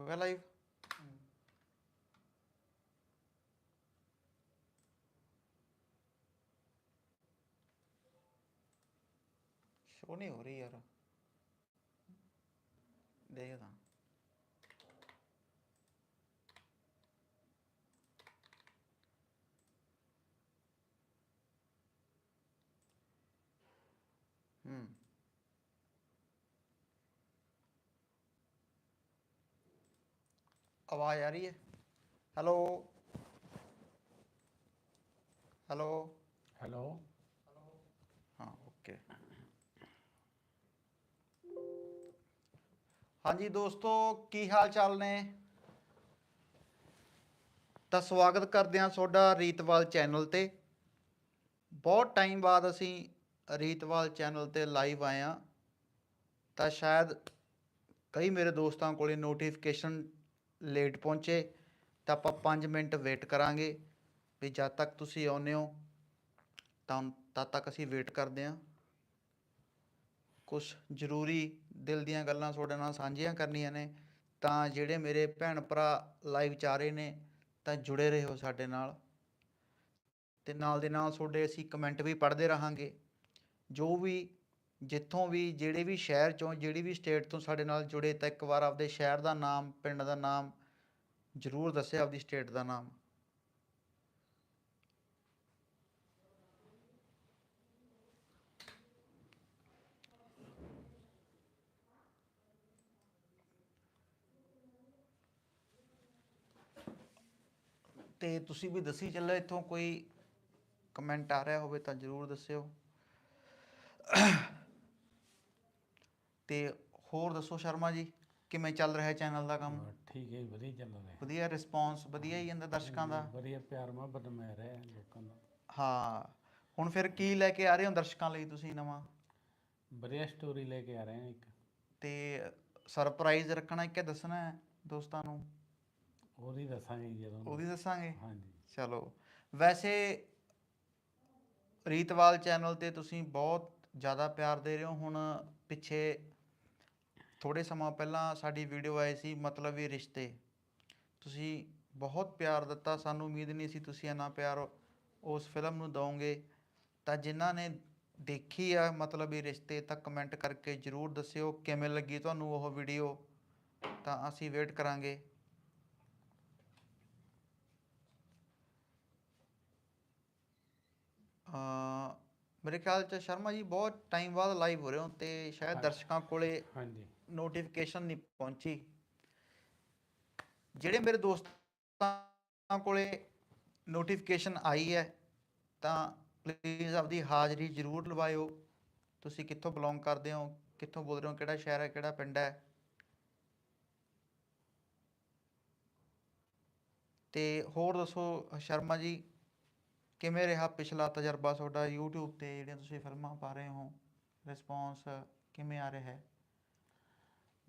ਹੋ ਗਿਆ live show ਨਹੀਂ ਹੋ ਰਹੀ ਯਾਰ ਦੇਖਦਾ ਹੂੰ ਆਵਾਜ਼ ਆ ਰਹੀ ਹੈ। ਹੈਲੋ ਹੈਲੋ ਹੈਲੋ ਹਾਂ ਓਕੇ ਹਾਂਜੀ ਦੋਸਤੋ ਕੀ ਹਾਲ ਚਾਲ ਨੇ? ਤਾਂ ਸਵਾਗਤ ਕਰਦੇ ਹਾਂ ਤੁਹਾਡਾ ਰੀਤਵਾਲ ਚੈਨਲ ਤੇ। ਬਹੁਤ ਟਾਈਮ ਬਾਅਦ ਅਸੀਂ ਰੀਤਵਾਲ ਚੈਨਲ ਤੇ ਲਾਈਵ ਆਏ ਹਾਂ। ਤਾਂ ਸ਼ਾਇਦ ਕਈ ਮੇਰੇ ਦੋਸਤਾਂ ਕੋਲੇ ਨੋਟੀਫਿਕੇਸ਼ਨ ਲੇਟ ਪਹੁੰਚੇ ਤਾਂ ਆਪਾਂ 5 ਮਿੰਟ ਵੇਟ ਕਰਾਂਗੇ ਵੀ ਜਦ ਤੱਕ ਤੁਸੀਂ ਆਉਂਦੇ ਹੋ, ਤਾਂ ਤਦ ਤੱਕ ਅਸੀਂ ਵੇਟ ਕਰਦੇ ਹਾਂ। ਕੁਝ ਜ਼ਰੂਰੀ ਦਿਲ ਦੀਆਂ ਗੱਲਾਂ ਤੁਹਾਡੇ ਨਾਲ ਸਾਂਝੀਆਂ ਕਰਨੀਆਂ ਨੇ, ਤਾਂ ਜਿਹੜੇ ਮੇਰੇ ਭੈਣ ਭਰਾ ਲਾਈਵ ਚ ਆ ਰਹੇ ਨੇ, ਤਾਂ ਜੁੜੇ ਰਹੋ ਸਾਡੇ ਨਾਲ। ਤੇ ਨਾਲ ਦੇ ਨਾਲ ਤੁਹਾਡੇ ਅਸੀਂ ਕਮੈਂਟ ਵੀ ਪੜ੍ਹਦੇ ਰਹਾਂਗੇ। ਜੋ ਵੀ ਜਿੱਥੋਂ ਵੀ ਜਿਹੜੇ ਵੀ ਸ਼ਹਿਰ ਚੋਂ, ਜਿਹੜੀ ਵੀ ਸਟੇਟ ਤੋਂ ਸਾਡੇ ਨਾਲ ਜੁੜੇ, ਤਾਂ ਇੱਕ ਵਾਰ ਆਪਦੇ ਸ਼ਹਿਰ ਦਾ ਨਾਮ, ਪਿੰਡ ਦਾ ਨਾਮ ਜ਼ਰੂਰ ਦੱਸਿਓ ਆਪਦੀ ਸਟੇਟ ਦਾ ਨਾਮ। ਤੇ ਤੁਸੀਂ ਵੀ ਦੱਸੀ ਚੱਲੋ, ਇੱਥੋਂ ਕੋਈ ਕਮੈਂਟ ਆ ਰਿਹਾ ਹੋਵੇ ਤਾਂ ਜ਼ਰੂਰ ਦੱਸਿਓ। ਤੇ ਹੋਰ ਦੱਸੋ ਸ਼ਰਮਾ ਜੀ ਕਿਵੇਂ ਚੱਲ ਰਿਹਾ ਚੈਨਲ ਦਾ ਕੰਮ? ਹਾਂ, ਠੀਕ ਹੈ ਜੀ, ਵਧੀਆ ਚੱਲ ਰਿਹਾ। ਵਧੀਆ ਰਿਸਪੌਂਸ ਵਧੀਆ ਹੀ ਜਾਂਦਾ ਦਰਸ਼ਕਾਂ ਦਾ? ਵਧੀਆ ਪਿਆਰ ਮੁਹੱਬਤ ਮਿਲ ਰਿਹਾ ਲੋਕਾਂ ਦਾ। ਹਾਂ ਹੁਣ ਫਿਰ ਕੀ ਲੈ ਕੇ ਆ ਰਹੇ ਹੋ ਦਰਸ਼ਕਾਂ ਲਈ ਤੁਸੀਂ ਨਵਾਂ? ਵਧੀਆ ਸਟੋਰੀ ਲੈ ਕੇ ਆ ਰਹੇ ਹਾਂ ਇੱਕ। ਤੇ ਸਰਪ੍ਰਾਈਜ਼ ਰੱਖਣਾ ਕਿ ਦੱਸਣਾ ਹੈ ਦੋਸਤਾਂ ਨੂੰ? ਉਹਦੀ ਦੱਸਾਂਗੇ ਜੀ ਜਦੋਂ। ਉਹ ਵੀ ਦੱਸਾਂਗੇ? ਹਾਂਜੀ। ਚਲੋ ਵੈਸੇ ਰੀਤਵਾਲ ਚੈਨਲ ਤੇ ਤੁਸੀਂ ਬਹੁਤ ਜ਼ਿਆਦਾ ਪਿਆਰ ਦੇ ਰਹੇ ਹੋ ਹੁਣ ਪਿੱਛੇ ਥੋੜੇ ਸਮਾਂ ਪਹਿਲਾਂ ਸਾਡੀ ਵੀਡੀਓ ਆਈ ਸੀ ਮਤਲਬ ਇਹ ਰਿਸ਼ਤੇ। ਤੁਸੀਂ ਬਹੁਤ ਪਿਆਰ ਦਿੱਤਾ ਸਾਨੂੰ ਉਮੀਦ ਨਹੀਂ ਸੀ ਤੁਸੀਂ ਇੰਨਾ ਪਿਆਰ ਉਸ ਫਿਲਮ ਨੂੰ ਦਿਓਗੇ। ਤਾਂ ਜਿਨ੍ਹਾਂ ਨੇ ਦੇਖੀ ਆ ਮਤਲਬ ਇਹ ਰਿਸ਼ਤੇ ਤਾਂ ਕਮੈਂਟ ਕਰਕੇ ਜਰੂਰ ਦੱਸਿਓ ਕਿਵੇਂ ਲੱਗੀ ਤੁਹਾਨੂੰ ਉਹ ਵੀਡੀਓ ਤਾਂ ਅਸੀਂ ਵੇਟ ਕਰਾਂਗੇ। ਅ ਮੇਰੇ ਖਿਆਲ ਚ ਸ਼ਰਮਾ ਜੀ ਬਹੁਤ ਟਾਈਮ ਬਾਅਦ ਲਾਈਵ ਹੋ ਰਹੇ ਹੋ ਤੇ ਸ਼ਾਇਦ ਦਰਸ਼ਕਾਂ ਕੋਲੇ ਹਾਂਜੀ। ਨੋਟੀਫਿਕੇਸ਼ਨ ਨਹੀਂ ਪਹੁੰਚੀ। ਜਿਹੜੇ ਮੇਰੇ ਦੋਸਤਾਂ ਕੋਲੇ ਨੋਟੀਫਿਕੇਸ਼ਨ ਆਈ ਹੈ, ਤਾਂ ਪਲੀਜ਼ ਆਪਦੀ ਹਾਜ਼ਰੀ ਜ਼ਰੂਰ ਲਵਾਇਓ। ਤੁਸੀਂ ਕਿੱਥੋਂ ਬਿਲੋਂਗ ਕਰਦੇ ਹੋ, ਕਿੱਥੋਂ ਬੋਲ ਰਹੇ ਹੋ, ਕਿਹੜਾ ਸ਼ਹਿਰ ਹੈ, ਕਿਹੜਾ ਪਿੰਡ ਹੈ? ਤੇ ਹੋਰ ਦੱਸੋ, ਸ਼ਰਮਾ ਜੀ, ਕਿਵੇਂ ਰਿਹਾ ਪਿਛਲਾ ਤਜਰਬਾ ਤੁਹਾਡਾ YouTube ਤੇ ਜਿਹੜੀਆਂ ਤੁਸੀਂ ਫਿਲਮਾਂ ਪਾ ਰਹੇ ਹੋ? ਰਿਸਪੌਂਸ ਕਿਵੇਂ ਆ ਰਿਹਾ ਹੈ?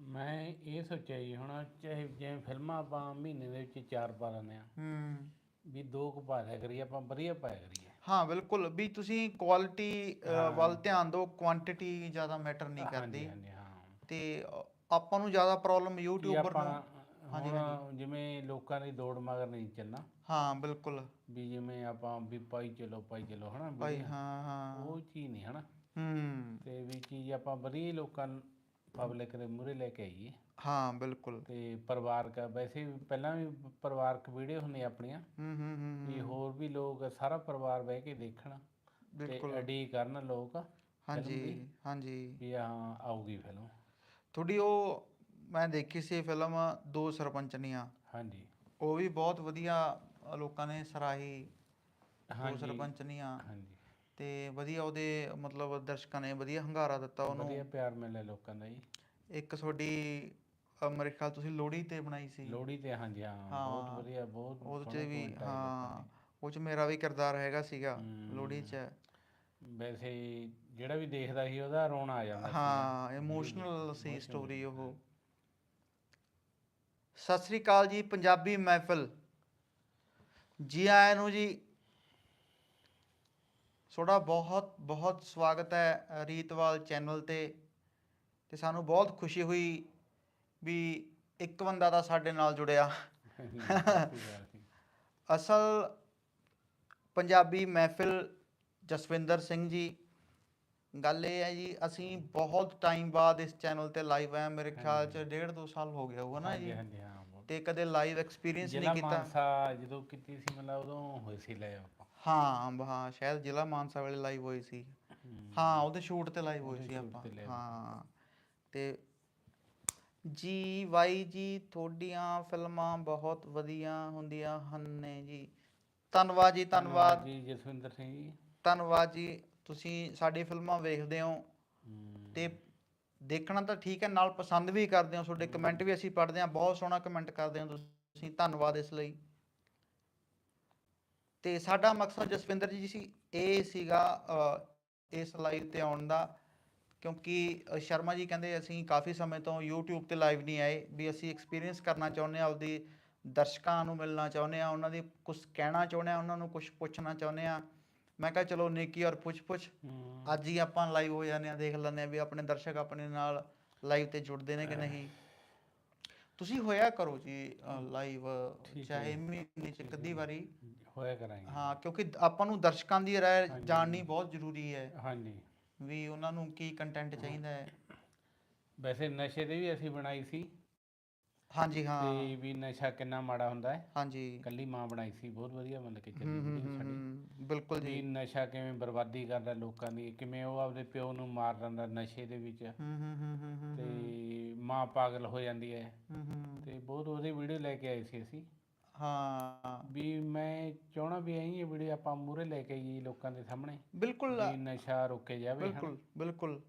ਮੈਂ ਇਹ ਸੋਚਿਆ ਜੀ ਹੁਣ ਚਾਹੇ ਜਿਵੇਂ ਫਿਲਮਾਂ ਆਪਾਂ ਮਹੀਨੇ ਦੇ ਵਿੱਚ ਚਾਰ ਪਾ ਲੈਂਦੇ ਆ ਹੂੰ। ਵੀ ਦੋ ਕੁ ਪਾ ਲਿਆ ਕਰੀਏ ਆਪਾਂ ਵਧੀਆ ਪਾਇਆ ਕਰੀਏ। ਹਾਂ ਬਿਲਕੁਲ। ਵੀ ਤੁਸੀਂ ਕੁਆਲਿਟੀ ਵੱਲ ਧਿਆਨ ਦਿਓ ਕੁਆਂਟੀਟੀ ਜ਼ਿਆਦਾ ਮੈਟਰ ਨਹੀਂ ਕਰਦੀ। ਹਾਂਜੀ ਹਾਂ। ਤੇ ਆਪਾਂ ਨੂੰ ਜ਼ਿਆਦਾ ਪ੍ਰੋਬਲਮ ਯੂਟਿਊਬਰ ਆਪਾਂ ਨੂੰ ਹੁਣ ਜਿਵੇਂ ਲੋਕਾਂ ਦੀ ਦੌੜ ਮਗਰ ਨਹੀਂ ਚੱਲਣਾ। ਹਾਂ ਬਿਲਕੁਲ। ਵੀ ਜਿਵੇਂ ਆਪਾਂ ਵੀ ਪਾਈ ਚਲੋ ਪਾਈ ਚਲੋ ਹਨਾ ਵੀ ਭਾਈ ਹਾਂ ਹਾਂ। ਉਹ ਚੀਜ਼ ਨਹੀਂ ਹਨਾ। ਹੂੰ। ਤੇ ਵੀ ਚੀਜ਼ ਆਪਾਂ ਵਧੀਆ ਲੋਕਾਂ ਪਬਲਿਕ ਦੇ ਮੂਹਰੇ ਲੈ ਕੇ ਆਈਏ ਹਾਂ। ਬਿਲਕੁਲ। ਤੇ ਪਰਿਵਾਰਕ ਵੈਸੇ ਵੀ ਪਹਿਲਾਂ ਵੀ ਪਰਿਵਾਰਕ ਵੀਡੀਓ ਹੁੰਦੀਆਂ ਆਪਣੀਆਂ। ਹੂੰ ਹੂੰ ਹੂੰ ਵੀ ਹੋਰ ਵੀ ਲੋਕ ਸਾਰਾ ਪਰਿਵਾਰ ਬਹਿ ਕੇ ਦੇਖਣ ਤੇ ਬਿਲਕੁਲ। ਅਡੀ ਕਰਨ ਲੋਕ ਹਾਂਜੀ ਹਾਂਜੀ। ਵੀ ਹਾਂ ਆਊਗੀ ਫਿਲਮ। ਤੁਹਾਡੀ ਉਹ ਮੈਂ ਦੇਖੀ ਸੀ ਫਿਲਮ ਦੋ ਸਰਪੰਚਨੀਆਂ ਹਾਂਜੀ। ਉਹ ਵੀ ਬਹੁਤ ਵਧੀਆ ਲੋਕਾਂ ਨੇ ਸਰਾਹੀ। ਦੋ ਹਾਂਜੀ। ਸਰਪੰਚਨੀਆਂ ਹਾਂਜੀ। ਤੇ ਵਧੀਆ ਉਹਦੇ ਮਤਲਬ ਦਰਸ਼ਕਾਂ ਨੇ ਵਧੀਆ ਹੰਗਾਰਾ ਦਿੱਤਾ ਉਹਨੂੰ। ਵਧੀਆ ਪਿਆਰ ਮਿਲਿਆ ਲੋਕਾਂ ਦਾ ਜੀ। ਇੱਕ ਤੁਹਾਡੀ ਮੇਰੇ ਖਿਆਲ ਤੁਸੀਂ ਲੋਹੜੀ ਤੇ ਬਣਾਈ ਸੀ। ਲੋਹੜੀ ਤੇ ਹਾਂਜੀ ਹਾਂ ਬਹੁਤ ਵਧੀਆ ਬਹੁਤ ਉਹਦੇ ਚ ਵੀ comment ਆਏ ਹਾਂ ਉਹ ਚ ਮੇਰਾ ਵੀ ਕਿਰਦਾਰ ਹੈਗਾ ਸੀਗਾ ਲੋਹੜੀ ਚ। ਵੈਸੇ ਜਿਹੜਾ ਵੀ ਦੇਖਦਾ ਸੀ ਉਹਦਾ ਰੋਣਾ ਆ ਜਾਂਦਾ ਸੀ। ਹਾਂ ਇਮੋਸ਼ਨਲ ਸੀ ਸਟੋਰੀ ਉਹ। ਸਤਿ ਸ੍ਰੀ ਅਕਾਲ ਜੀ ਪੰਜਾਬੀ ਮਹਿਫਲ। ਜੀ ਆਇਆਂ ਨੂੰ ਜੀ ਤੁਹਾਡਾ ਬਹੁਤ ਬਹੁਤ ਸਵਾਗਤ ਹੈ ਰੀਤਵਾਲ ਚੈਨਲ ਤੇ ਤੇ ਸਾਨੂੰ ਬਹੁਤ ਖੁਸ਼ੀ ਹੋਈ ਵੀ ਇੱਕ ਬੰਦਾ ਤਾਂ ਸਾਡੇ ਨਾਲ ਜੁੜਿਆ। ਅਸਲ ਪੰਜਾਬੀ ਮਹਿਫਿਲ ਜਸਵਿੰਦਰ ਸਿੰਘ ਜੀ ਗੱਲ ਇਹ ਹੈ ਜੀ ਅਸੀਂ ਬਹੁਤ ਟਾਈਮ ਬਾਅਦ ਇਸ ਚੈਨਲ ਤੇ ਲਾਈਵ ਆਏ। ਮੇਰੇ ਖਿਆਲ ਚ ਡੇਢ ਦੋ ਸਾਲ ਹੋ ਗਿਆ ਹੋਊਗਾ ਨਾ ਜੀ। ਤੇ ਕਦੇ ਲਾਈਵ ਐਕਸਪੀਰੀਅੰਸ ਨਹੀਂ ਕੀਤਾ ਜਦੋਂ ਕੀਤੀ ਸੀ ਮਤਲਬ ਉਦੋਂ ਹੋਏ ਸੀ ਲੈ ਆਪਾਂ ਹਾਂ ਬ- ਹਾਂ ਸ਼ਾਇਦ ਜ਼ਿਲ੍ਹਾ ਮਾਨਸਾ ਵੇਲੇ ਲਾਈਵ ਹੋਈ ਸੀ। ਹਾਂ। ਉਹਦੇ ਸ਼ੂਟ ਤੇ ਲਾਈਵ ਹੋਈ ਸੀ ਆਪਾਂ। ਹਾਂ। ਤੇ ਜੀ ਵਾਈ ਜੀ ਤੁਹਾਡੀਆਂ ਫਿਲਮਾਂ ਬਹੁਤ ਵਧੀਆ ਹੁੰਦੀਆਂ ਹਨ ਨੇ ਜੀ। ਧੰਨਵਾਦ ਜੀ ਧੰਨਵਾਦ ਜੀ ਜਸਵਿੰਦਰ ਸਿੰਘ ਜੀ। ਧੰਨਵਾਦ ਜੀ। ਤੁਸੀਂ ਸਾਡੀ ਫਿਲਮਾਂ ਵੇਖਦੇ ਹੋ। ਹਮ, ਤੇ ਦੇਖਣਾ ਤਾਂ ਠੀਕ ਹੈ ਨਾਲ ਪਸੰਦ ਵੀ ਕਰਦੇ ਹੋ। ਤੁਹਾਡੇ ਕਮੈਂਟ ਵੀ ਅਸੀਂ ਪੜ੍ਹਦੇ ਹਾਂ। ਬਹੁਤ ਸੋਹਣਾ ਕਮੈਂਟ ਕਰਦੇ ਹੋ ਤੁਸੀਂ। ਧੰਨਵਾਦ ਇਸ ਲਈ। ਤੇ ਸਾਡਾ ਮਕਸਦ ਜਸਵਿੰਦਰ ਜੀ ਸੀ ਇਹ ਸੀਗਾ ਇਸ ਲਾਈਵ ਤੇ ਆਉਣ ਦਾ ਕਿਉਂਕਿ ਸ਼ਰਮਾ ਜੀ ਕਹਿੰਦੇ ਅਸੀਂ ਕਾਫੀ ਸਮੇਂ ਤੋਂ YouTube ਤੇ ਲਾਈਵ ਨਹੀਂ ਆਏ ਵੀ ਅਸੀਂ ਐਕਸਪੀਰੀਅੰਸ ਕਰਨਾ ਚਾਹੁੰਦੇ ਹਾਂ ਆਪਦੀ ਦਰਸ਼ਕਾਂ ਨੂੰ ਮਿਲਣਾ ਚਾਹੁੰਦੇ ਹਾਂ ਉਹਨਾਂ ਦੀ ਕੁਝ ਕਹਿਣਾ ਚਾਹੁੰਦੇ ਹਾਂ ਉਹਨਾਂ ਨੂੰ ਕੁਝ ਪੁੱਛਣਾ ਚਾਹੁੰਦੇ ਹਾਂ। ਮੈਂ ਕਿਹਾ ਚਲੋ ਨੇਕੀ ਔਰ ਪੁੱਛ ਪੁੱਛ ਅੱਜ ਹੀ ਆਪਾਂ ਲਾਈਵ ਹੋ ਜਾਂਦੇ ਆ ਦੇਖ ਲੈਂਦੇ ਆ ਵੀ ਆਪਣੇ ਦਰਸ਼ਕ ਆਪਣੇ ਨਾਲ ਲਾਈਵ ਤੇ ਜੁੜਦੇ ਨੇ ਕਿ ਨਹੀਂ। ਤੁਸੀਂ ਹੋਇਆ ਕਰੋ ਜੀ ਲਾਈਵ ਚਾਹੇ। ਮਹੀਨੇ ਚ ਕਦੀ ਵਾਰੀ। ਹੋਇਆ ਕਰਾਂਗੇ। ਹਾਂ ਕਿਉਂਕਿ ਆਪਾਂ ਨੂੰ ਦਰਸ਼ਕਾਂ ਦੀ ਹਾਂਜੀ। ਜਾਣਨੀ ਬਹੁਤ ਜ਼ਰੂਰੀ ਹੈ। ਹਾਂਜੀ। ਵੀ ਉਹਨਾਂ ਨੂੰ ਕੀ ਕੰਟੈਂਟ ਚਾਹੀਦਾ ਹੈ। ਵੈਸੇ ਨਸ਼ੇ ਦੇ ਵੀ ਅਸੀਂ ਬਣਾਈ ਸੀ। ਹਾਂਜੀ ਹਾਂ। ਤੇ ਵੀ ਨਸ਼ਾ ਕਿੰਨਾ ਮਾੜਾ ਹੁੰਦਾ ਹੈ। ਹਾਂਜੀ। ਕੱਲੀ ਮਾਂ ਬਣਾਈ ਸੀ ਬਹੁਤ ਵਧੀਆ ਮਤਲਬ ਕਿ ਚੱਲੀ ਵੀਡੀਓ ਸਾਡੀ। ਬਿਲਕੁਲ ਵੀ ਜੀ ਨਸ਼ਾ ਕਿਵੇਂ ਬਰਬਾਦੀ ਕਰਦਾ ਲੋਕਾਂ ਦੀ ਕਿਵੇਂ ਉਹ ਆਪਦੇ ਪਿਓ ਨੂੰ ਮਾਰ ਦਿੰਦਾ ਨਸ਼ੇ ਦੇ ਵਿੱਚ। ਹੂੰ ਹੂੰ ਹੂੰ ਤੇ ਮਾਂ ਪਾਗਲ ਹੋ ਜਾਂਦੀ ਹੈ। ਹੂੰ, ਹੂੰ ਤੇ ਬਹੁਤ ਉਹਦੀ ਵੀਡੀਓ ਲੈ ਕੇ ਆਏ ਸੀ ਅਸੀਂ। ਹਾਂ। ਵੀ ਮੈਂ ਚਾਹਣਾ ਵੀ ਐਂ ਇਹ ਵੀਡੀਓ ਆਪਾਂ ਮੂਰੇ ਲੈ ਕੇ ਆਈਏ ਲੋਕਾਂ ਦੇ ਸਾਹਮਣੇ। ਬਿਲਕੁਲ। ਵੀ ਨਸ਼ਾ ਰੋਕੇ ਜਾਵੇ ਬਿਲਕੁਲ ਬਿਲਕੁਲ।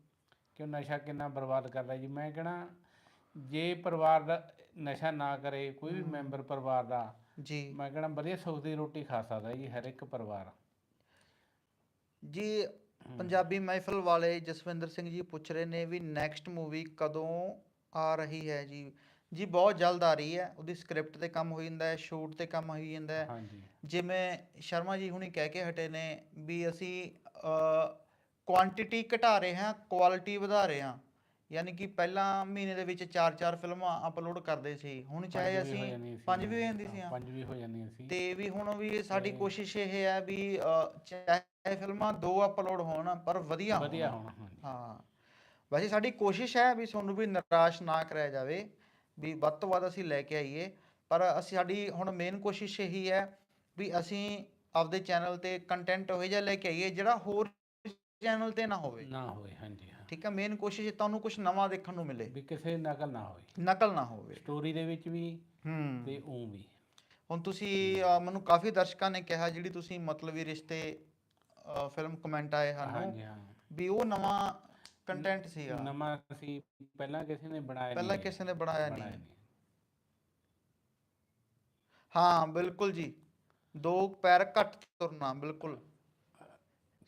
ਕਿ ਨਸ਼ਾ ਕਿੰਨਾ ਬਰਬਾਦ ਕਰਦਾ ਜੀ? ਮੈਂ ਕਹਣਾ ਜੇ ਪਰਿਵਾਰ ਦਾ ਨਸ਼ਾ ਨਾ ਕਰੇ ਕੋਈ ਵੀ ਮੈਂਬਰ ਪਰਿਵਾਰ ਦਾ ਜੀ। ਮੈਂ ਕਹਣਾ ਵਧੀਆ ਸੁੱਖ ਦੀ ਰੋਟੀ ਖਾ ਸਕਦਾ ਜੀ ਹਰ ਇੱਕ ਪਰਿਵਾਰ। ਜੀ ਪੰਜਾਬੀ ਮਹਿਫਲ ਵਾਲੇ ਜਸਵਿੰਦਰ ਸਿੰਘ ਜੀ ਪੁੱਛ ਰਹੇ ਨੇ ਵੀ ਨੈਕਸਟ ਮੂਵੀ ਕਦੋਂ ਆ ਰਹੀ ਹੈ ਜੀ? ਜੀ ਬਹੁਤ ਜਲਦ ਆ ਰਹੀ ਹੈ। ਉਹਦੀ ਸਕ੍ਰਿਪਟ ਤੇ ਕੰਮ ਹੋ ਜਾਂਦਾ ਹੈ ਸ਼ੂਟ ਤੇ ਕੰਮ ਹੋਈ ਜਾਂਦਾ ਹੈ। ਹਾਂਜੀ। ਜਿਵੇਂ ਸ਼ਰਮਾ ਜੀ ਹੁਣੀ ਕਹਿ ਕੇ ਹਟੇ ਨੇ ਵੀ ਅਸੀਂ ਕੁਆਂਟੀਟੀ ਘਟਾ ਰਹੇ ਹਾਂ ਕੁਆਲਿਟੀ ਵਧਾ ਰਹੇ ਹਾਂ। ਯਾਨੀ ਕਿ ਪਹਿਲਾਂ ਮਹੀਨੇ ਦੇ ਵਿੱਚ 4-4 ਫਿਲਮਾਂ ਅਪਲੋਡ ਕਰਦੇ ਸੀ। ਹੁਣ ਚਾਹੇ ਅਸੀਂ ਪੰਜ ਵੀ ਹੋ ਜਾਂਦੀ ਸੀ। ਪੰਜ ਵੀ ਹੋ ਜਾਂਦੀਆਂ ਸੀ। ਤੇ ਵੀ ਹੁਣ ਵੀ ਸਾਡੀ ਕੋਸ਼ਿਸ਼ ਇਹ ਹੈ ਵੀ ਚਾਹੇ ਫਿਲਮਾਂ ਦੋ ਅਪਲੋਡ ਹੋਣ ਪਰ ਵਧੀਆ ਵਧੀਆ ਹੋਣਾ ਹਾਂ। ਵੈਸੇ ਸਾਡੀ ਕੋਸ਼ਿਸ਼ ਹੈ ਵੀ ਤੁਹਾਨੂੰ ਵੀ ਨਿਰਾਸ਼ ਨਾ ਕਰਿਆ ਜਾਵੇ। ਵੀ ਵੱਧ ਤੋਂ ਵੱਧ ਅਸੀਂ ਲੈ ਕੇ ਆਈਏ। ਪਰ ਅਸੀਂ ਸਾਡੀ ਹੁਣ ਮੇਨ ਕੋਸ਼ਿਸ਼ ਇਹੀ ਹੈ ਵੀ ਅਸੀਂ ਆਪਦੇ ਚੈਨਲ ਤੇ ਕੰਟੈਂਟ ਉਹ ਜਿਹਾ ਲੈ ਕੇ ਆਈਏ ਜਿਹੜਾ ਹੋਰ ਚੈਨਲ ਤੇ ਨਾ ਹੋਵੇ। ਨਾ ਹੋਏ ਹਾਂਜੀ ਹਾਂ। ਠੀਕ ਹੈ ਮੇਨ ਕੋਸ਼ਿਸ਼ ਹੈ ਤੁਹਾਨੂੰ ਕੁਝ ਨਵਾਂ ਦੇਖਣ ਨੂੰ ਮਿਲੇ। ਵੀ ਕਿਸੇ ਨਕਲ ਨਾ ਹੋਵੇ। ਨਕਲ ਨਾ ਹੋਵੇ। ਸਟੋਰੀ ਦੇ ਵਿੱਚ ਵੀ ਹੂੰ। ਤੇ ਉਹ ਵੀ। ਹੁਣ ਤੁਸੀਂ ਮੈਨੂੰ ਕਾਫੀ ਦਰਸ਼ਕਾਂ ਨੇ ਕਿਹਾ ਜਿਹੜੀ ਤੁਸੀਂ ਮਤਲਬੀ ਰਿਸ਼ਤੇ ਫਿਲਮ ਕਮੈਂਟ ਆਏ ਹਨ ਹਾਂਜੀ ਹਾਂ। ਵੀ ਉਹ ਨਵਾਂ ਕੰਟੈਂਟ ਸੀਗਾ। ਨਵਾਂ ਸੀ ਪਹਿਲਾਂ ਕਿਸੇ ਨੇ ਬਣਾਇਆ ਪਹਿਲਾਂ ਕਿਸੇ ਨੇ ਬਣਾਇਆ ਨਹੀਂ ਹਾਂ। ਬਿਲਕੁਲ ਜੀ। ਦੋ ਪੈਰ ਘੱਟ ਤੁਰਨਾ ਬਿਲਕੁਲ।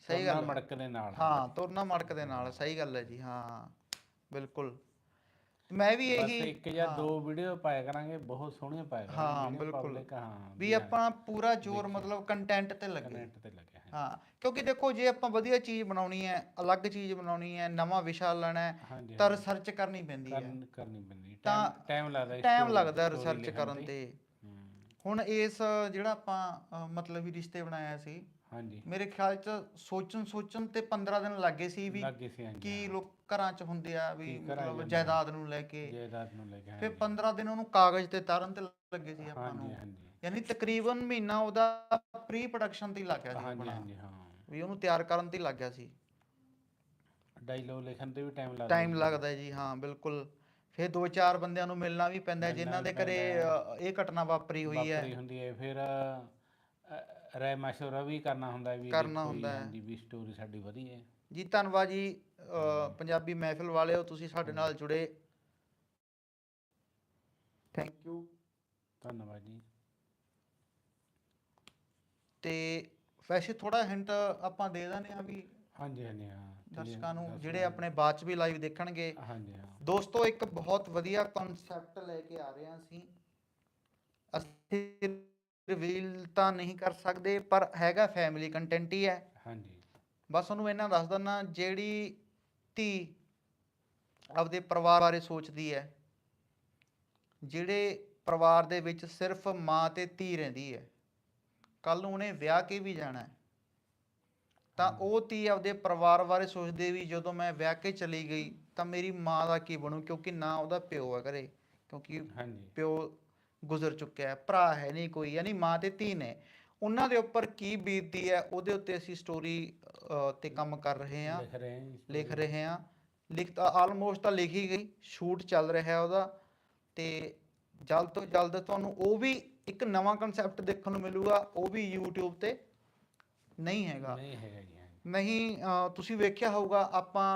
ਸਹੀ ਗੱਲ। ਮੜਕ ਦੇ ਨਾਲ। ਹਾਂ ਤੁਰਨਾ ਮੜਕ ਦੇ ਨਾਲ ਸਹੀ ਗੱਲ ਹੈ ਜੀ ਹਾਂ ਬਿਲਕੁਲ। ਮੈਂ ਵੀ ਇਹੀ ਇੱਕ ਜਾਂ ਦੋ ਵੀਡੀਓ ਪਾਇਆ ਕਰਾਂਗੇ ਬਹੁਤ ਸੋਹਣੀਆਂ ਪਾਇਆ ਕਰਾਂਗੇ ਹਾਂ, ਬਿਲਕੁਲ। ਵੀ ਆਪਾਂ ਪੂਰਾ ਜ਼ੋਰ। ਮਤਲਬ ਕੰਟੈਂਟ ਤੇ ਲੱਗੇ। ਤੇ ਹੈ ਹਾਂ ਕਿਉਂਕਿ ਦੇਖੋ ਜੇ ਆਪਾਂ ਵਧੀਆ ਚੀਜ਼ ਬਣਾਉਣੀ ਹੈ ਅਲੱਗ ਚੀਜ਼ ਬਣਾਉਣੀ ਹੈ ਨਵਾਂ ਵਿਸ਼ਾ ਲੈਣਾ ਹੈ ਹਾਂਜੀ ਤਾਂ ਰਿਸਰਚ ਕਰਨੀ ਪੈਂਦੀ ਹੈ। ਕਰਨ ਕਰਨੀ ਪੈਂਦੀ ਤਾਂ ਟਾਈਮ ਲੱਗਦਾ ਟਾਈਮ story- ਲੱਗਦਾ story ਰਿਸਰਚ ਲਿਖਣ ਕਰਨ ਤੇ। ਹੁਣ ਇਸ ਜਿਹੜਾ ਆਪਾਂ ਅ, ਮਤਲਬੀ ਰਿਸ਼ਤੇ ਬਣਾਇਆ ਸੀ ਹਾਂਜੀ। ਮੇਰੇ ਖਿਆਲ ਚ ਸੋਚਣ ਸੋਚਣ ਤੇ 15 ਦਿਨ ਲੱਗੇ ਸੀ ਵੀ ਲੱਗੇ ਸੀ ਹਾਂਜੀ ਕੀ। ਲੋਕ ਘਰਾਂ ਚ ਹੁੰਦੇ ਆ ਵੀ ਕੀ ਘਰਾਂ ਮਤਲਬ ਜਾਇਦਾਦ ਨੂੰ ਲੈ ਕੇ। ਜਾਇਦਾਦ ਨੂੰ ਲੈ ਕੇ ਫਿਰ ਹਾਂਜੀ। 15 ਦਿਨ ਉਹਨੂੰ ਕਾਗਜ਼ ਤੇ ਤਾਰਨ ਤੇ ਲੱਗੇ ਸੀ ਆਪਾਂ ਹਾਂਜੀ ਨੂੰ। ਹਾਂਜੀ। ਯਾਨੀ ਤਕਰੀਬਨ ਮਹੀਨਾ ਉਹਦਾ ਪ੍ਰੀ ਪ੍ਰੋਡਕਸ਼ਨ ਤੇ ਹੀ ਲੱਗ ਗਿਆ ਸੀ ਹਾਂਜੀ ਆਪਣਾ। ਹਾਂਜੀ ਹਾਂ। ਵੀ ਉਹਨੂੰ ਤਿਆਰ ਕਰਨ ਤੇ ਲੱਗ ਗਿਆ ਸੀ। ਡਾਇਲੋਗ ਲਿਖਣ ਤੇ ਵੀ ਟਾਈਮ ਲੱਗਦਾ ਟਾਈਮ ਜੀ। ਲੱਗਦਾ ਜੀ ਹਾਂ ਬਿਲਕੁਲ। ਫਿਰ ਦੋ ਚਾਰ ਬੰਦਿਆਂ ਨੂੰ ਮਿਲਣਾ ਵੀ ਪੈਂਦਾ ਜਿਨ੍ਹਾਂ ਦੇ ਘਰੇ ਇਹ ਘਟਨਾ ਵਾਪਰੀ ਹੋਈ ਹੈ। ਵਾਪਰੀ ਹੁੰਦੀ ਹੈ। ਫਿਰ ਰਾਏ ਮਸ਼ਵਰਾ ਵੀ ਕਰਨਾ ਹੁੰਦਾ ਵੀ ਕਰਨਾ ਜੀ, ਹੁੰਦਾ ਹੈ। ਹਾਂਜੀ ਵੀ ਸਟੋਰੀ ਸਾਡੀ ਵਧੀਆ ਹੈ। ਜੀ ਧੰਨਵਾਦ ਜੀ ਪੰਜਾਬੀ ਮਹਿਫਿਲ ਵਾਲਿਓ ਤੁਸੀਂ ਸਾਡੇ ਨਾਲ ਜੁੜੇ। ਥੈਂਕ ਯੂ ਧੰਨਵਾਦ ਜੀ। ਤੇ ਵੈਸੇ ਥੋੜਾ ਹਿੰਟ ਆਪਾਂ ਦੇ ਦਿੰਦੇ ਆ ਵੀ ਹਾਂਜੀ ਹਾਂਜੀ ਹਾਂ। ਦਰਸ਼ਕਾਂ ਨੂੰ ਜਿਹੜੇ। ਆਪਣੇ ਬਾਅਦ ਚ ਵੀ ਲਾਈਵ ਦੇਖਣਗੇ। ਹਾਂਜੀ ਹਾਂ। ਦੋਸਤੋ ਇੱਕ ਬਹੁਤ ਵਧੀਆ ਕਨਸੈਪਟ ਲੈ ਕੇ ਆ ਰਹੇ ਹਾਂ ਅਸੀਂ। ਅਸੀਂ ਰਿਵੀਲ ਤਾਂ ਨਹੀਂ ਕਰ ਸਕਦੇ ਪਰ ਹੈਗਾ ਫੈਮਿਲੀ ਕੰਟੈਂਟ ਹੀ ਹੈ। ਹਾਂਜੀ। ਬਸ ਉਹਨੂੰ ਇਹਨਾਂ ਦੱਸ ਦਿੰਨਾ ਜਿਹੜੀ ਧੀ ਆਪਦੇ ਪਰਿਵਾਰ ਬਾਰੇ ਸੋਚਦੀ ਹੈ ਜਿਹੜੇ ਪਰਿਵਾਰ ਦੇ ਵਿੱਚ ਸਿਰਫ ਮਾਂ ਤੇ ਧੀ ਰਹਿੰਦੀ ਹੈ। ਕੱਲ ਨੂੰ ਉਹਨੇ ਵਿਆਹ ਕੇ ਵੀ ਜਾਣਾ ਹੈ। ਤਾਂ ਉਹ ਧੀ ਆਪਦੇ ਪਰਿਵਾਰ ਬਾਰੇ ਸੋਚਦੇ ਵੀ ਜਦੋਂ ਮੈਂ ਵਿਆਹ ਕੇ ਚਲੀ ਗਈ ਤਾਂ ਮੇਰੀ ਮਾਂ ਦਾ ਕੀ ਬਣੂ ਕਿਉਂਕਿ ਨਾ ਉਹਦਾ ਪਿਓ ਹੈ ਘਰੇ ਕਿਉਂਕਿ ਪਿਓ ਗੁਜ਼ਰ ਚੁੱਕਿਆ ਹੈ ਭਰਾ ਹੈ ਨਹੀਂ ਕੋਈ ਯਾਨੀ ਮਾਂ ਤੇ ਧੀ ਨੇ। ਉਹਨਾਂ ਦੇ ਉੱਪਰ ਕੀ ਬੀਤਦੀ ਹੈ ਉਹਦੇ ਉੱਤੇ ਅਸੀਂ ਸਟੋਰੀ ਤੇ ਕੰਮ ਕਰ ਰਹੇ ਹਾਂ। ਲਿਖ ਰਹੇ ਹਾਂ ਲਿਖ ਆਲਮੋਸਟ ਤਾਂ ਲਿਖ ਗਈ ਸ਼ੂਟ ਚੱਲ ਰਿਹਾ ਹੈ ਉਹਦਾ। ਤੇ ਜਲਦ ਤੋਂ ਜਲਦ ਤੁਹਾਨੂੰ ਉਹ ਵੀ ਇੱਕ ਨਵਾਂ ਕਨਸੈਪਟ ਦੇਖਣ ਨੂੰ ਮਿਲੂਗਾ ਉਹ ਵੀ YouTube ਤੇ ਨਹੀਂ ਹੈਗਾ। ਨਹੀਂ ਹੈਗਾ ਜੀ ਨਹੀਂ ਤੁਸੀਂ ਵੇਖਿਆ ਹੋਊਗਾ ਆਪਾਂ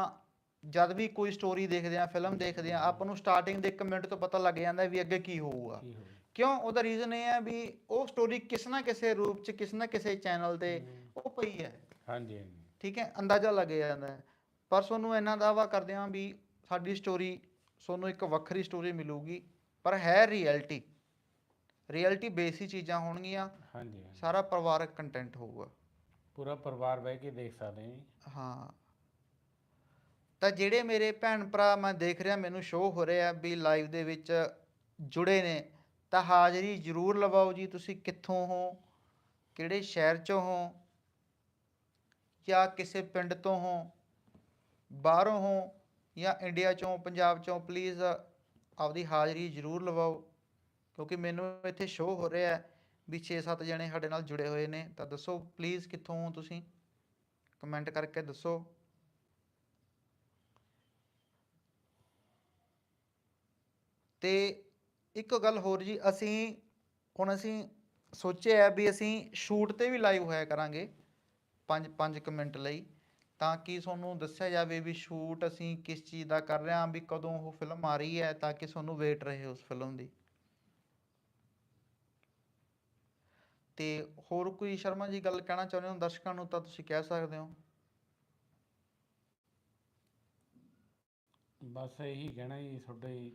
ਜਦ ਵੀ ਕੋਈ ਸਟੋਰੀ ਦੇਖਦੇ ਆ ਫਿਲਮ ਦੇਖਦੇ ਆ ਆਪਾਂ ਨੂੰ ਸਟਾਰਟਿੰਗ ਦੇ 1 ਮਿੰਟ ਤੋਂ ਪਤਾ ਲੱਗ ਜਾਂਦਾ ਵੀ ਅੱਗੇ ਕੀ ਹੋਊਗਾ। ਕਿਉਂ? ਉਹਦਾ ਰੀਜ਼ਨ ਇਹ ਹੈ ਵੀ ਉਹ ਸਟੋਰੀ ਕਿਸ ਨਾ ਕਿਸੇ ਰੂਪ ਚ ਕਿਸ ਨਾ ਕਿਸੇ ਚੈਨਲ ਤੇ ਉਹ ਪਈ ਹੈ। ਹਾਂਜੀ ਹਾਂਜੀ। ਠੀਕ ਹੈ? ਅੰਦਾਜ਼ਾ ਲੱਗ ਜਾਂਦਾ ਹੈ। ਪਰ ਤੁਹਾਨੂੰ ਇੰਨਾ ਦਾਵਾ ਕਰਦੇ ਹਾਂ ਵੀ ਸਾਡੀ ਸਟੋਰੀ ਤੁਹਾਨੂੰ ਇੱਕ ਵੱਖਰੀ ਸਟੋਰੀ ਮਿਲੂਗੀ ਪਰ ਹੈ ਰਿਐਲਿਟੀ ਰਿਐਲਿਟੀ ਬੇਸੀ ਚੀਜ਼ਾਂ ਹੋਣਗੀਆਂ। ਹਾਂਜੀ ਹਾਂਜੀ। ਸਾਰਾ ਪਰਿਵਾਰਕ ਕੰਟੈਂਟ ਹੋਊਗਾ। ਪੂਰਾ ਪਰਿਵਾਰ ਬਹਿ ਕੇ ਦੇਖ ਸਕਦੇ ਹਾਂ ਜੀ। ਹਾਂ। ਤਾਂ ਜਿਹੜੇ ਮੇਰੇ ਭੈਣ ਭਰਾ ਮੈਂ ਦੇਖ ਰਿਹਾ ਮੈਨੂੰ ਸ਼ੋਅ ਹੋ ਰਿਹਾ ਵੀ ਲਾਈਵ ਦੇ ਵਿੱਚ ਜੁੜੇ ਨੇ ਤਾਂ ਹਾਜ਼ਰੀ ਜ਼ਰੂਰ ਲਵਾਓ ਜੀ ਤੁਸੀਂ ਕਿੱਥੋਂ ਹੋ ਕਿਹੜੇ ਸ਼ਹਿਰ ਚੋਂ ਹੋ ਜਾਂ ਕਿਸੇ ਪਿੰਡ ਤੋਂ ਹੋ ਬਾਹਰੋਂ ਹੋ ਜਾਂ ਇੰਡੀਆ ਚੋਂ ਪੰਜਾਬ ਚੋਂ ਪਲੀਜ਼ ਆਪਦੀ ਹਾਜ਼ਰੀ ਜ਼ਰੂਰ ਲਵਾਓ। ਕਿਉਂਕਿ ਮੈਨੂੰ ਇੱਥੇ ਸ਼ੋਅ ਹੋ ਰਿਹਾ ਹੈ ਵੀ 6-7 ਜਣੇ ਸਾਡੇ ਨਾਲ ਜੁੜੇ ਹੋਏ ਨੇ। ਤਾਂ ਦੱਸੋ ਪਲੀਜ਼ ਕਿੱਥੋਂ ਹੋ ਤੁਸੀਂ? ਕਮੈਂਟ ਕਰਕੇ ਦੱਸੋ। ਤੇ ਇੱਕ ਗੱਲ ਹੋਰ ਜੀ, ਅਸੀਂ ਹੁਣ ਅਸੀਂ ਸੋਚਿਆ ਹੈ ਵੀ ਅਸੀਂ ਸ਼ੂਟ ਤੇ ਵੀ ਲਾਈਵ ਹੋਇਆ ਕਰਾਂਗੇ 5 5 ਮਿੰਟ ਲਈ। ਤਾਂ ਕਿ ਤੁਹਾਨੂੰ ਦੱਸਿਆ ਜਾਵੇ ਵੀ ਸ਼ੂਟ ਅਸੀਂ ਕਿਸ ਚੀਜ਼ ਦਾ ਕਰ ਰਹੇ ਹਾਂ, ਵੀ ਕਦੋਂ ਉਹ ਫਿਲਮ ਆ ਰਹੀ ਹੈ, ਤਾਂ ਕਿ ਤੁਹਾਨੂੰ ਵੇਟ ਰਹੇ ਉਸ ਫਿਲਮ ਦੀ? ਤੇ ਹੋਰ ਕੋਈ ਸ਼ਰਮਾ ਜੀ ਗੱਲ ਕਹਿਣਾ ਚਾਹੁੰਦੇ ਹੋ? ਦਰਸ਼ਕਾਂ ਨੂੰ ਤਾਂ ਤੁਸੀਂ ਕਹਿ ਸਕਦੇ ਹੋ। ਬਸ ਇਹੀ ਕਹਿਣਾ ਜੀ ਤੁਹਾਡੇ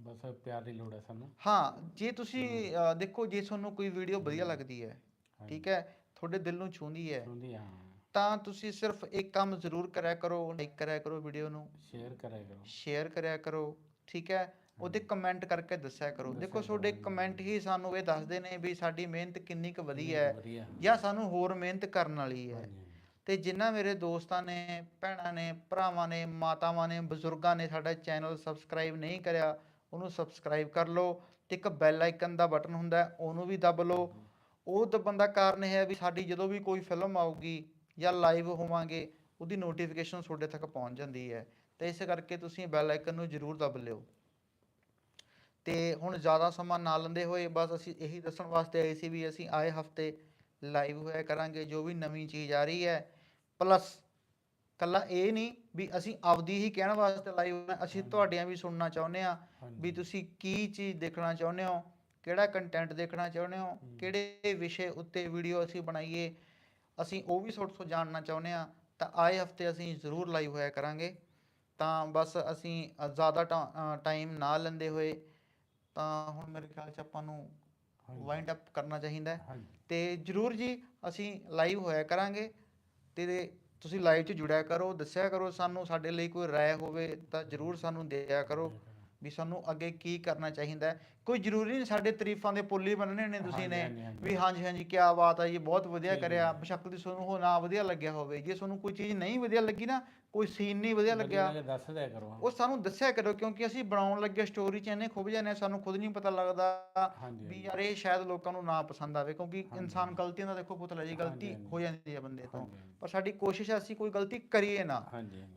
ਬਸ ਪਿਆਰ ਦੀ ਲੋੜ ਹੈ ਸਾਨੂੰ। ਹਾਂ ਜੇ ਤੁਸੀਂ ਅਹ, ਦੇਖੋ ਜੇ ਤੁਹਾਨੂੰ ਕੋਈ ਵੀਡੀਓ ਵਧੀਆ ਲੱਗਦੀ ਹੈ ਠੀਕ ਹੈ ਤੁਹਾਡੇ ਦਿਲ ਨੂੰ ਛੂੰਹਦੀ ਹੈ ਸੁਣਦੀ ਹਾਂ ਤਾਂ ਤੁਸੀਂ ਸਿਰਫ ਇੱਕ ਕੰਮ ਜ਼ਰੂਰ ਕਰਿਆ ਕਰੋ ਲਾਈਕ ਕਰਿਆ ਕਰੋ ਵੀਡੀਓ ਨੂੰ। ਸ਼ੇਅਰ ਕਰਿਆ ਕਰੋ। ਸ਼ੇਅਰ ਕਰਿਆ ਕਰੋ ਠੀਕ ਹੈ। ਉਹਦੇ ਕਮੈਂਟ ਕਰਕੇ ਦੱਸਿਆ ਕਰੋ। ਦੇਖੋ ਤੁਹਾਡੇ ਕਮੈਂਟ ਹੀ ਸਾਨੂੰ ਇਹ ਦੱਸਦੇ ਨੇ ਵੀ ਸਾਡੀ ਮਿਹਨਤ ਕਿੰਨੀ ਕੁ ਵਧੀਆ ਹੈ ਜਾਂ ਸਾਨੂੰ ਹੋਰ ਮਿਹਨਤ ਕਰਨ ਵਾਲੀ ਹੈ। ਤੇ ਜਿਨ੍ਹਾਂ ਮੇਰੇ ਦੋਸਤਾਂ ਨੇ ਭੈਣਾਂ ਨੇ ਭਰਾਵਾਂ ਨੇ ਮਾਤਾਵਾਂ ਨੇ ਬਜ਼ੁਰਗਾਂ ਨੇ ਸਾਡਾ ਚੈਨਲ ਸਬਸਕ੍ਰਾਈਬ ਨਹੀਂ ਕਰਿਆ ਉਹਨੂੰ ਸਬਸਕ੍ਰਾਈਬ ਕਰ ਲਓ। ਤੇ ਇੱਕ ਬੈਲ ਆਈਕਨ ਦਾ ਬਟਨ ਹੁੰਦਾ ਉਹਨੂੰ ਵੀ ਦਬ ਲਓ। ਉਹ ਦਬਣ ਦਾ ਕਾਰਨ ਇਹ ਹੈ ਵੀ ਸਾਡੀ ਜਦੋਂ ਵੀ ਕੋਈ ਫਿਲਮ ਆਊਗੀ ਜਾਂ ਲਾਈਵ ਹੋਵਾਂਗੇ ਉਹਦੀ ਨੋਟੀਫਿਕੇਸ਼ਨ ਤੁਹਾਡੇ ਤੱਕ ਪਹੁੰਚ ਜਾਂਦੀ ਹੈ। ਤੇ ਇਸ ਕਰਕੇ ਤੁਸੀਂ ਬੈਲ ਆਈਕਨ ਨੂੰ ਜ਼ਰੂਰ ਦਬ ਲਿਓ। ਤੇ ਹੁਣ ਜ਼ਿਆਦਾ ਸਮਾਂ ਨਾ ਲੈਂਦੇ ਹੋਏ ਬਸ ਅਸੀਂ ਇਹੀ ਦੱਸਣ ਵਾਸਤੇ ਆਏ ਸੀ ਵੀ ਅਸੀਂ ਆਏ ਹਫ਼ਤੇ ਲਾਈਵ ਹੋਇਆ ਕਰਾਂਗੇ ਜੋ ਵੀ ਨਵੀਂ ਚੀਜ਼ ਆ ਰਹੀ ਹੈ। ਪਲੱਸ ਕੱਲਾ ਇਹ ਨਹੀਂ ਵੀ ਅਸੀਂ ਆਪਦੀ ਹੀ ਕਹਿਣ ਵਾਸਤੇ ਲਾਈਵ ਹੋਣਾ ਅਸੀਂ ਤੁਹਾਡੀਆਂ ਵੀ ਸੁਣਨਾ ਚਾਹੁੰਦੇ ਆ ਹਾਂਜੀ। ਵੀ ਤੁਸੀਂ ਕੀ ਚੀਜ਼ ਦੇਖਣਾ ਚਾਹੁੰਦੇ ਹੋ ਕਿਹੜਾ ਕੰਟੈਂਟ ਦੇਖਣਾ ਚਾਹੁੰਦੇ ਹੋ ਕਿਹੜੇ ਵਿਸ਼ੇ ਉੱਤੇ ਵੀਡੀਓ ਅਸੀਂ ਬਣਾਈਏ ਅਸੀਂ ਉਹ ਵੀ ਤੁਹਾਡੇ ਤੋਂ ਜਾਣਨਾ ਚਾਹੁੰਦੇ ਆ ਤਾਂ ਆਏ ਹਫ਼ਤੇ ਅਸੀਂ ਜ਼ਰੂਰ ਲਾਈਵ ਹੋਇਆ ਕਰਾਂਗੇ। ਤਾਂ ਬਸ ਅਸੀਂ ਜ਼ਿਆਦਾ ਟਾਈਮ ਨਾ ਲੈਂਦੇ ਹੋਏ ਤਾਂ ਹੁਣ ਮੇਰੇ ਖਿਆਲ ਚ ਆਪਾਂ ਨੂੰ। ਵਾਈਂਡ ਅਪ ਕਰਨਾ ਚਾਹੀਦਾ ਹੈ। ਹਾਂਜੀ। ਤੇ ਜਰੂਰ ਜੀ ਅਸੀਂ ਲਾਈਵ ਹੋਇਆ ਕਰਾਂਗੇ। ਤੇ ਤੁਸੀਂ ਲਾਈਵ 'ਚ ਜੁੜਿਆ ਕਰੋ ਦੱਸਿਆ ਕਰੋ ਸਾਨੂੰ ਸਾਡੇ ਲਈ ਕੋਈ ਰਾਏ ਹੋਵੇ ਤਾਂ ਜਰੂਰ ਸਾਨੂੰ ਦਿਆ ਕਰੋ। ਵੀ ਸਾਨੂੰ ਅੱਗੇ ਕੀ ਕਰਨਾ ਚਾਹੀਦਾ ਹੈ। ਕੋਈ ਜ਼ਰੂਰੀ ਨਹੀਂ ਸਾਡੇ ਤਾਰੀਫਾਂ ਦੇ ਪੁੱਲ ਹੀ ਬੰਨਣੇ ਨੇ ਤੁਸੀਂ ਨੇ। ਵੀ ਹਾਂਜੀ ਹਾਂਜੀ ਕੀ ਬਾਤ ਹੈ ਜੀ ਬਹੁਤ ਵਧੀਆ ਕਰਿਆ। ਬੇਸ਼ੱਕ ਦੀ ਤੁਹਾਨੂੰ ਉਹ ਨਾ ਵਧੀਆ ਲੱਗਿਆ ਹੋਵੇ। ਜੇ ਤੁਹਾਨੂੰ ਕੋਈ ਚੀਜ਼ ਨਹੀਂ ਵਧੀਆ ਲੱਗੀ ਨਾ ਕੋਈ ਸੀਨ ਨਹੀਂ ਵਧੀਆ ਲੱਗਿਆ ਲੱਗੇ ਦੱਸ ਦਿਆ ਕਰੋ। ਉਹ ਸਾਨੂੰ ਦੱਸਿਆ ਕਰੋ ਕਿਉਂਕਿ ਅਸੀਂ ਬਣਾਉਣ ਲੱਗੇ ਸਟੋਰੀ ਚ ਇੰਨੇ ਖੁੱਭ ਜਾਂਦੇ ਸਾਨੂੰ ਖੁਦ ਨਹੀਂ ਪਤਾ ਲੱਗਦਾ ਵੀ। ਯਾਰ ਇਹ ਸ਼ਾਇਦ ਲੋਕਾਂ ਨੂੰ ਨਾ ਪਸੰਦ ਆਵੇ ਕਿਉਂਕਿ ਇਨਸਾਨ ਗਲਤੀਆਂ ਦਾ ਦੇਖੋ ਪੁਤਲਾ ਜੀ ਗਲਤੀ। ਹੋ ਜਾਂਦੀ ਹੈ ਬੰਦੇ ਤੋਂ। ਪਰ ਸਾਡੀ ਕੋਸ਼ਿਸ਼ ਹੈ ਅਸੀਂ ਕੋਈ ਗਲਤੀ ਕਰੀਏ ਨਾ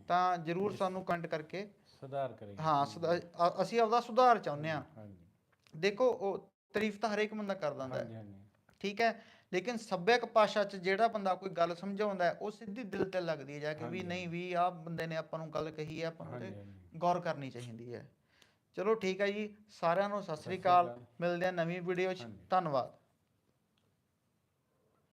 ਤਾਂ ਜਰੂਰ ਸਾਨੂੰ ਕਮੈਂਟ ਕਰਕੇ ਸੁਧਾਰ ਕਰੇਗਾ। ਹਾਂ ਸੁਧਾ- ਅ- ਅਸੀਂ ਆਪਦਾ ਸੁਧਾਰ ਚਾਹੁੰਦੇ ਹਾਂ। ਹਾਂਜੀ ਦੇਖੋ ਉਹ ਤਾਰੀਫ ਤਾਂ ਹਰੇਕ ਬੰਦਾ ਕਰ ਦਿੰਦਾ ਹੈ। ਹਾਂਜੀ ਹਾਂਜੀ। ਠੀਕ ਹੈ? ਲੇਕਿਨ ਸੱਭਿਅਕ ਭਾਸ਼ਾ 'ਚ ਜਿਹੜਾ ਬੰਦਾ ਕੋਈ ਗੱਲ ਸਮਝਾਉਂਦਾ ਹੈ ਉਹ ਸਿੱਧੀ ਦਿਲ ਤੇ ਲੱਗਦੀ ਹੈ ਜਾ ਕੇ ਵੀ ਹਾਂਜੀ। ਨਹੀਂ ਵੀ ਆਹ ਬੰਦੇ ਨੇ ਆਪਾਂ ਨੂੰ ਗੱਲ ਕਹੀ ਹੈ ਆਪਾਂ ਨੂੰ ਹਾਂਜੀ, ਉਹਤੇ ਹਾਂਜੀ। ਗੌਰ ਕਰਨੀ ਚਾਹੀਦੀ ਹੈ। ਚਲੋ ਠੀਕ ਹੈ ਜੀ ਸਾਰਿਆਂ ਨੂੰ ਸਤਿ ਸ੍ਰੀ ਸ੍ਰੀ ਅਕਾਲ। ਅਕਾਲ। ਮਿਲਦੇ ਹਾਂ ਨਵੀਂ ਵੀਡੀਓ 'ਚ। ਹਾਂਜੀ। ਧੰਨਵਾਦ।